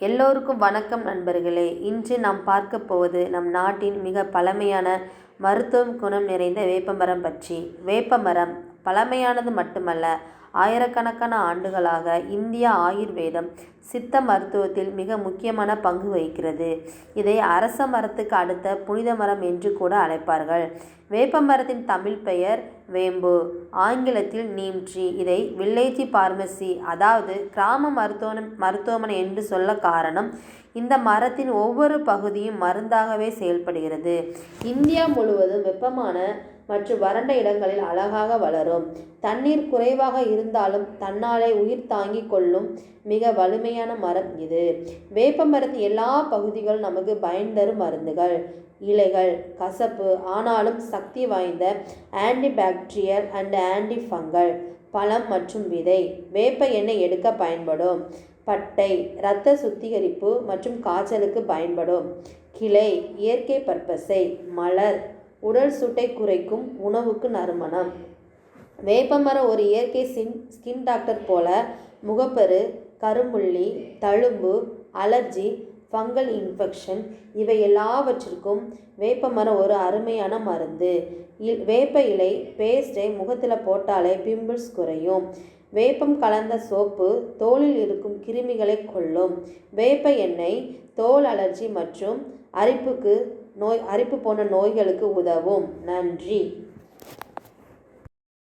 எல்லோருக்கும் வணக்கம் நண்பர்களே. இன்று நாம் பார்க்க போவது நம் நாட்டின் மிக பழமையான மருத்துவம் குணம் நிறைந்த வேப்பமரம் பற்றி. வேப்பமரம் பழமையானது மட்டுமல்ல ஆயிரக்கணக்கான ஆண்டுகளாக இந்திய ஆயுர்வேதம் சித்த மருத்துவத்தில் மிக முக்கியமான பங்கு வகிக்கிறது. இதை அரச மரத்துக்கு அடுத்த புனித மரம் என்று கூட அழைப்பார்கள். வேப்பமரத்தின் தமிழ் பெயர் வேம்பு. ஆங்கிலத்தில் நீம் ட்ரீ இதை வில்லேஜ் பார்மசி அதாவது கிராம மருத்துவ மருத்துவமனை என்று சொல்ல காரணம் இந்த மரத்தின் ஒவ்வொரு பகுதியும் மருந்தாகவே செயல்படுகிறது. இந்தியா முழுவதும் வெப்பமான மற்றும் வறண்ட இடங்களில் அழகாக வளரும். தண்ணீர் குறைவாக இருந்தாலும் தன்னாலே உயிர் தாங்கிக் கொள்ளும் மிக வலிமையான மரம் இது. வேப்ப மரத்தின் எல்லா பகுதிகளும் நமக்கு பயன் தரும் மருந்துகள். இலைகள் கசப்பு ஆனாலும் சக்தி வாய்ந்த ஆன்டிபாக்டீரியல் அண்ட் ஆன்டிஃபங்கல் பழம் மற்றும் விதை. வேப்ப எண்ணெய் எடுக்க பயன்படும். பட்டை இரத்த சுத்திகரிப்பு மற்றும் காய்ச்சலுக்கு பயன்படும். கிளை இயற்கை பற்பசை மலர் உடல் சூட்டை குறைக்கும் உணவுக்கு நறுமணம். வேப்பமரம் ஒரு இயற்கை சின் ஸ்கின் டாக்டர் போல முகப்பரு கருமுள்ளி தழும்பு அலர்ஜி ஃபங்கல் இன்ஃபெக்ஷன் இவை எல்லாவற்றிற்கும் வேப்பமரம் ஒரு அருமையான மருந்து. இல் வேப்ப இலை பேஸ்டை முகத்தில் போட்டாலே பிம்பிள்ஸ் குறையும். வேப்பம் கலந்த சோப்பு தோலில் இருக்கும் கிருமிகளை கொல்லும். வேப்ப எண்ணெய் தோல் அலர்ஜி மற்றும் அரிப்புக்கு நோய் அரிப்பு போன்ற நோய்களுக்கு உதவும். நன்றி.